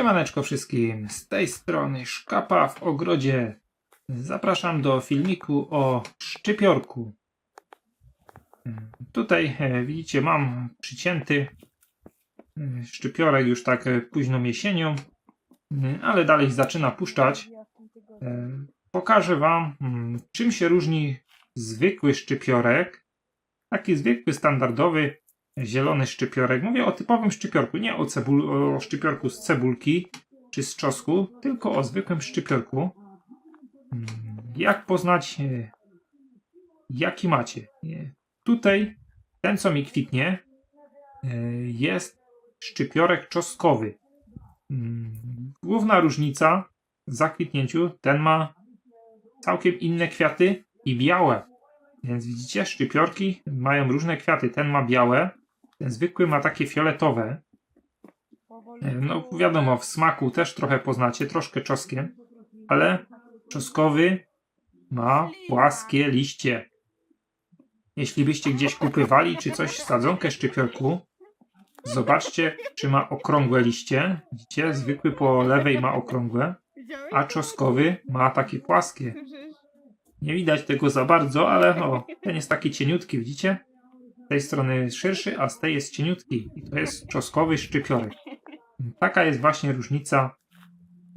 Siemaneczko wszystkim, z tej strony Szkapa w ogrodzie. Zapraszam do filmiku o szczypiorku. Tutaj e, widzicie mam przycięty e, szczypiorek już tak e, późną jesienią, ale dalej zaczyna puszczać. Pokażę wam mm, czym się różni zwykły szczypiorek, taki zwykły, standardowy, zielony szczypiorek. Mówię o typowym szczypiorku, nie o, cebul, o szczypiorku z cebulki czy z czosnku, tylko o zwykłym szczypiorku. Mm, Jak poznać, e, jaki macie? E, Tutaj ten, co mi kwitnie, e, jest szczypiorek czosnkowy. Mm, Główna różnica w zakwitnięciu, ten ma całkiem inne kwiaty i białe. Więc widzicie, szczypiorki mają różne kwiaty. Ten ma białe, ten zwykły ma takie fioletowe. E, No wiadomo, w smaku też trochę poznacie, troszkę czosnkiem, ale czosnkowy ma płaskie liście. Jeśli byście gdzieś kupywali czy coś sadzonkę szczypiorku, zobaczcie, czy ma okrągłe liście. Widzicie, zwykły po lewej ma okrągłe, a czosnkowy ma takie płaskie. Nie widać tego za bardzo, ale o, ten jest taki cieniutki, widzicie? Z tej strony jest szerszy, a z tej jest cieniutki. I to jest czosnkowy szczypiorek. Taka jest właśnie różnica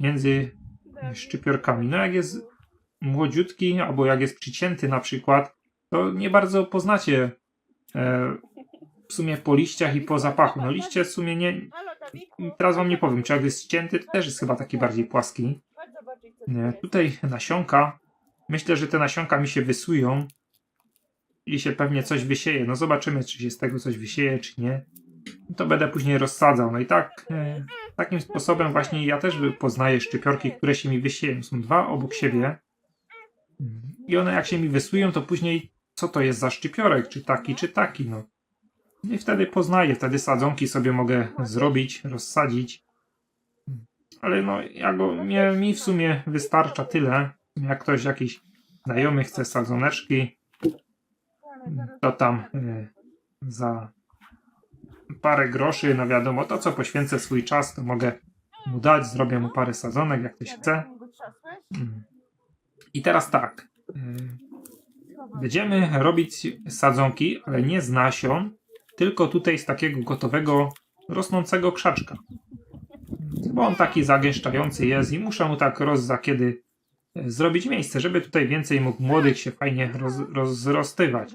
między szczypiorkami. No jak jest młodziutki, albo jak jest przycięty na przykład, to nie bardzo poznacie e, w sumie po liściach i po zapachu. No liście w sumie nie... Teraz wam nie powiem, czy jak jest ścięty, to też jest chyba taki bardziej płaski. Nie, tutaj nasionka. Myślę, że te nasionka mi się wysują i się pewnie coś wysieje. No zobaczymy, czy się z tego coś wysieje, czy nie. To będę później rozsadzał. No i tak, e, takim sposobem właśnie ja też poznaję szczypiorki, które się mi wysieją. Są dwa obok siebie. I one jak się mi wysują, to później co to jest za szczypiorek? Czy taki, czy taki? No. I wtedy poznaję, wtedy sadzonki sobie mogę zrobić, rozsadzić. Ale no, ja go, mi w sumie wystarcza tyle. Jak ktoś jakiś znajomy chce sadzoneczki, to tam y, za parę groszy, no wiadomo, to co poświęcę swój czas, to mogę mu dać, zrobię mu parę sadzonek, jak ktoś chce. Mm. I teraz tak. y, Będziemy robić sadzonki, ale nie z nasion, tylko tutaj z takiego gotowego, rosnącego krzaczka. Bo on taki zagęszczający jest i muszę mu tak roz za kiedy e, zrobić miejsce, żeby tutaj więcej mógł młodych się fajnie roz, rozrostywać.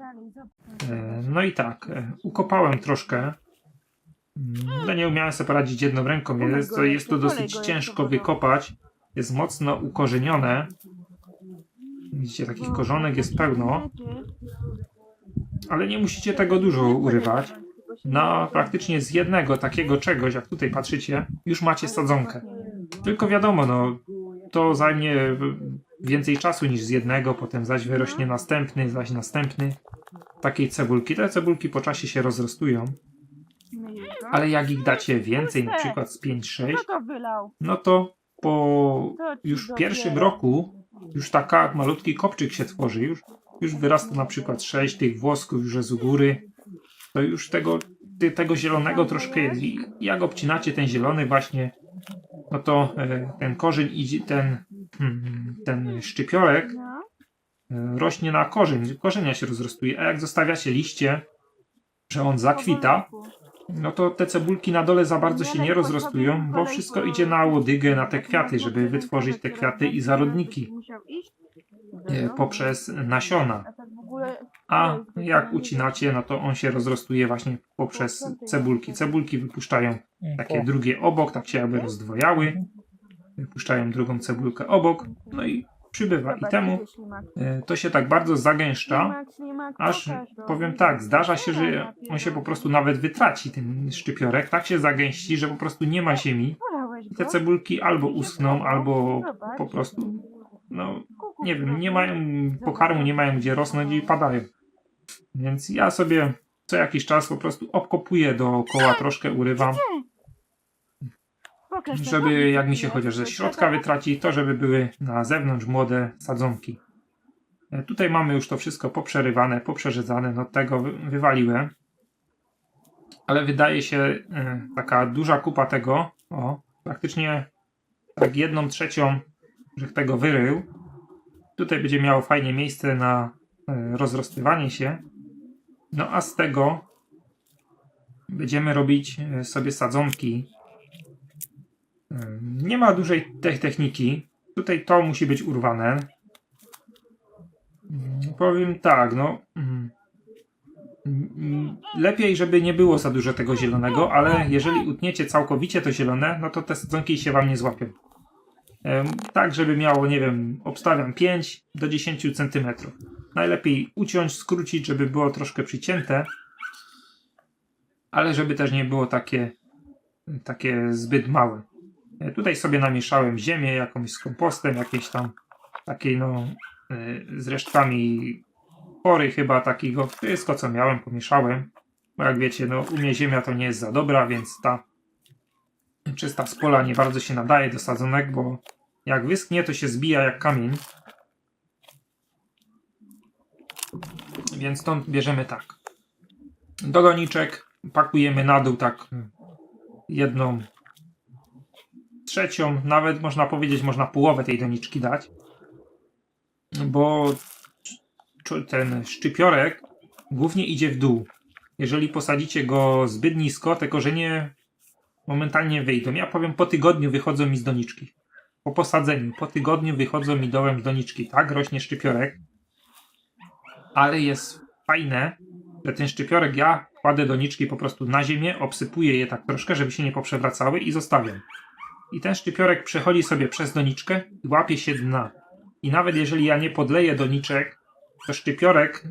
E, No i tak, e, ukopałem troszkę. Mm, Ale nie umiałem sobie poradzić jedną ręką, jest to, jest to dosyć ciężko wykopać. Jest mocno ukorzenione. Widzicie, takich korzonek jest pełno, ale nie musicie tego dużo urywać. Na praktycznie z jednego takiego czegoś, jak tutaj patrzycie, już macie sadzonkę. Tylko wiadomo, no, to zajmie więcej czasu niż z jednego, potem zaś wyrośnie następny, zaś następny. Takiej cebulki. Te cebulki po czasie się rozrostują, ale jak ich dacie więcej, na przykład z 5-6, Kto to wylał? no to po już w pierwszym roku już taka malutki kopczyk się tworzy, już, już wyrasta na przykład 6 tych włosków już u góry, to już tego, tego zielonego troszkę jest. I jak obcinacie ten zielony właśnie, no to e, ten korzeń idzie, ten, hmm, ten szczypiorek rośnie na korzeń, korzenia się rozrostuje, a jak zostawiacie liście, że on zakwita, no to te cebulki na dole za bardzo się nie rozrostują, bo wszystko idzie na łodygę, na te kwiaty, żeby wytworzyć te kwiaty i zarodniki e, poprzez nasiona. A jak ucinacie, no to on się rozrostuje właśnie poprzez cebulki. Cebulki wypuszczają takie drugie obok, tak się jakby rozdwojały. Wypuszczają drugą cebulkę obok, no i przybywa. I temu e, to się tak bardzo zagęszcza, aż powiem tak, zdarza się, że on się po prostu nawet wytraci, ten szczypiorek, tak się zagęści, że po prostu nie ma ziemi. I te cebulki albo uschną, albo po prostu, no nie wiem, nie mają pokarmu, nie mają gdzie rosnąć i padają. Więc ja sobie co jakiś czas po prostu obkopuję dookoła, troszkę urywam, żeby jak mi się chociaż ze środka wytraci, to żeby były na zewnątrz młode sadzonki. E, Tutaj mamy już to wszystko poprzerywane, poprzerzedzane, no tego wy- wywaliłem. Ale wydaje się e, taka duża kupa tego, o, praktycznie tak jedną trzecią, że tego wyrył. Tutaj będzie miało fajnie miejsce na e, rozrostywanie się. No a z tego będziemy robić sobie sadzonki. Nie ma dużej tej techniki. Tutaj to musi być urwane. Mm, Powiem tak, no. mm, mm, Lepiej, żeby nie było za dużo tego zielonego, ale jeżeli utniecie całkowicie to zielone, no to te sadzonki się wam nie złapią. Tak, żeby miało, nie wiem, obstawiam 5 do 10 cm. Najlepiej uciąć, skrócić, żeby było troszkę przycięte, ale żeby też nie było takie, takie zbyt małe. Tutaj sobie namieszałem ziemię jakąś z kompostem, jakieś tam takiej no e, z resztkami pory chyba takiego. Wszystko co miałem pomieszałem. Bo jak wiecie, no u mnie ziemia to nie jest za dobra, więc ta czysta z pola nie bardzo się nadaje do sadzonek, bo jak wyschnie to się zbija jak kamień. Więc stąd bierzemy tak. Do doniczek pakujemy na dół tak jedną trzecią, nawet można powiedzieć, można połowę tej doniczki dać. Bo ten szczypiorek głównie idzie w dół. Jeżeli posadzicie go zbyt nisko, te korzenie momentalnie wyjdą. Ja powiem, po tygodniu wychodzą mi z doniczki. Po posadzeniu, po tygodniu wychodzą mi dołem z doniczki. Tak, rośnie szczypiorek. Ale jest fajne, że ten szczypiorek ja kładę doniczki po prostu na ziemię, obsypuję je tak troszkę, żeby się nie poprzewracały i zostawiam. I ten szczypiorek przechodzi sobie przez doniczkę i łapie się dna. I nawet jeżeli ja nie podleję doniczek, to szczypiorek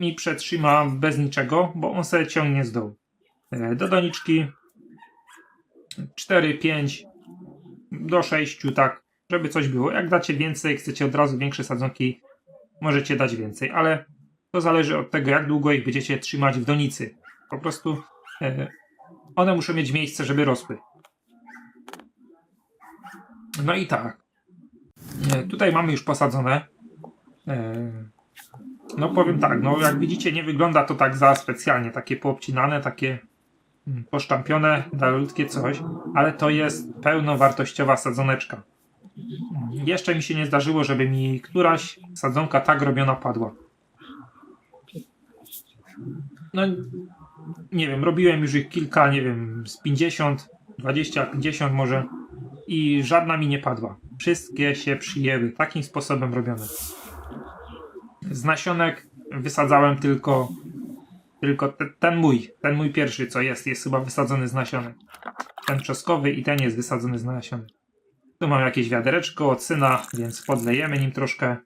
mi przetrzyma bez niczego, bo on sobie ciągnie z dołu. E, Do doniczki 4, 5 do 6, tak, żeby coś było. Jak dacie więcej, chcecie od razu większe sadzonki, możecie dać więcej, ale to zależy od tego, jak długo ich będziecie trzymać w donicy. Po prostu e, one muszą mieć miejsce, żeby rosły. No i tak. E, tutaj mamy już posadzone. E, no powiem tak, no jak widzicie nie wygląda to tak za specjalnie, takie poobcinane, takie mm, posztampione, malutkie coś, ale to jest pełnowartościowa sadzoneczka. Jeszcze mi się nie zdarzyło, żeby mi któraś sadzonka tak robiona padła. No nie wiem, robiłem już ich kilka, nie wiem, z 50, 20, 50 może i żadna mi nie padła. Wszystkie się przyjęły, takim sposobem robione. Z nasionek wysadzałem tylko tylko te, ten mój, ten mój pierwszy co jest, jest chyba wysadzony z nasionek. Ten czoskowy i ten jest wysadzony z nasionek. Tu mam jakieś wiadereczko od syna, więc podlejemy nim troszkę.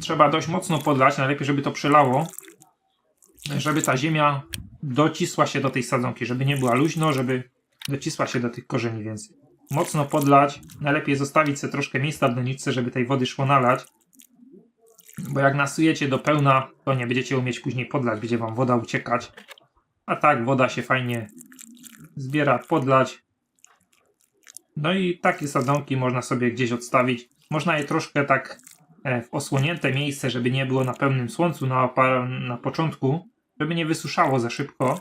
Trzeba dość mocno podlać, najlepiej żeby to przelało, żeby ta ziemia docisła się do tej sadzonki, żeby nie była luźno, żeby docisła się do tych korzeni, więc mocno podlać. Najlepiej zostawić sobie troszkę miejsca w doniczce, żeby tej wody szło nalać. Bo jak nasujecie do pełna, to nie będziecie umieć później podlać, będzie wam woda uciekać. A tak, woda się fajnie zbiera, podlać. No i takie sadzonki można sobie gdzieś odstawić. Można je troszkę tak e, w osłonięte miejsce, żeby nie było na pełnym słońcu na, pa- na początku, żeby nie wysuszało za szybko.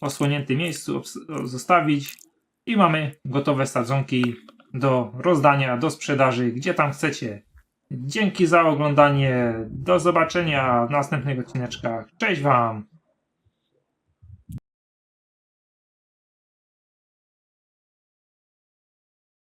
Osłoniętym miejscu zostawić i mamy gotowe sadzonki do rozdania, do sprzedaży, gdzie tam chcecie. Dzięki za oglądanie. Do zobaczenia w następnych odcineczkach. Cześć Wam!